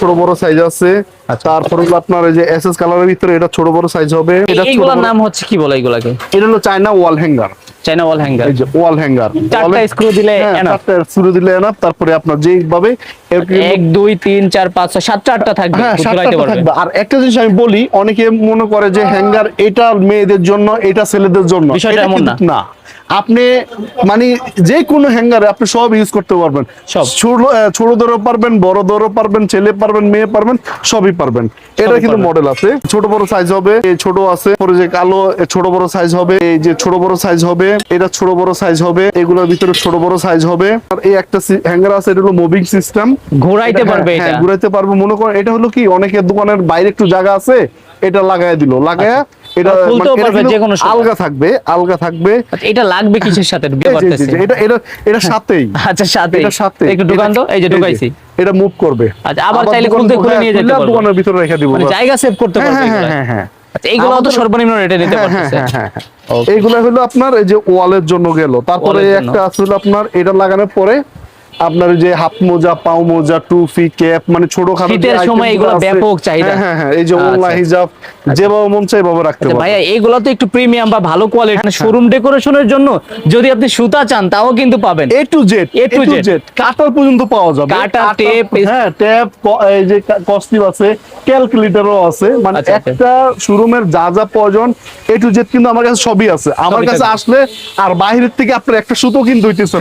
ছোট বড় সাইজ আছে। তারপর আপনার এই যে এসএস কালারের ভিতরে এটা ছোট বড় সাইজ হবে। এটা ছোট নাম হচ্ছে কি বলে এগুলাকে এটা হলো China wall hanger China wall hanger এই যে ওয়াল হ্যাঙ্গার চারটা স্ক্রু দিলে এনাফ চারটা স্ক্রু দিলে এনাফ তারপরে আপনার যেভাবে এক দুই তিন চার পাঁচ ছয় সাতটা আটটা থাকবে হ্যাঁ থাকবে। আর একটা জিনিস আমি বলি অনেকে মনে করে যে হ্যাঙ্গার এটা মেয়েদের জন্য এটা ছেলেদের জন্য। বিষয়টা এমন না। আপনি মানে যে কোনো হ্যাঙ্গারে আপনি সব ইউজ করতে পারবেন। সব। ছোট আহ, ছোট ধরো পারবেন বড় ধরো পারবেন ছেলে পারবেন মেয়ে পারবেন সবই পারবেন। এটা কিন্তু মডেল আছে। ছোট বড় সাইজ হবে এই ছোট আছে পরে যে কালো ছোট বড় সাইজ হবে এই যে ছোট বড় সাইজ হবে এটা ছোট বড় সাইজ হবে এগুলোর ভিতরে ছোট বড় সাইজ হবে। আর এই একটা হ্যাঙ্গার আছে এটা হলো মুভিং সিস্টেম ঘুরাইতে পারবে হ্যাঁ এটা। ঘুরাইতে পারব। মনে করেন এটা হলো কি অনেকের দোকানের বাইরে একটু জায়গা আছে এটা লাগায় দিল। লাগায় এটা মানে এটা যেকোনো আলগা থাকবে আলগা থাকবে। আচ্ছা, এটা লাগবে কিসের সাথে? এটা এটা এটা সাথেই। আচ্ছা সাথে এটা সাথে একটু ঢুকান তো এই যে ঢুকাইছি। এটা মুভ করবে। আচ্ছা, আবার চাইলে খুলতে খুলে হ্যাঁ, নিয়ে যেতে পারব। দোকানের ভিতরে রেখে দিব মানে জায়গা সেভ করতে হ্যাঁ পারবে হ্যাঁ হ্যাঁ হ্যাঁ আচ্ছা এইগুলো তো সর্বনিম্ন রেটে নিতে হ্যাঁ, হ্যাঁ, পারতেছে। হ্যাঁ, হ্যাঁ, হ্যাঁ। Okay. এইগুলা হলো আপনার এই যে ওয়ালের জন্য গেল। তারপরে একটা আছে হলো আপনার এটা লাগানোর পরে আপনার যে হাফ মোজা পাও মোজা টুপি ক্যাপ মানে ছোটখাটো যে শীতের সময় এগুলো ব্যাপক চাহিদা। হ্যাঁ হ্যাঁ হ্যাঁ এই যে আচ্ছা, ওলা আচ্ছা। হিজাব যেভাবে মন চাই এভাবে রাখতে আচ্ছা, পারবেন ভাইয়া এইগুলো তো একটু প্রিমিয়াম বা ভালো কোয়ালিটি শোরুম ডেকোরেশনের জন্য যদি আপনি সুতা চান তাও কিন্তু পাবেন A to Z A to Z cutter পর্যন্ত পাওয়া যাবে কাটা, tape, হ্যাঁ ট্যাপ এই যে কস্টিপ আছে ক্যালকুলেটরও আছে মানে আচ্ছা, আচ্ছা। একটা শোরুমের যা যা প্রয়োজন এ টু জেড কিন্তু আমার কাছে সবই আছে আমার কাছে। আসলে আর বাইরের থেকে আপনার একটা সুতো কিন্তু হইতেছে।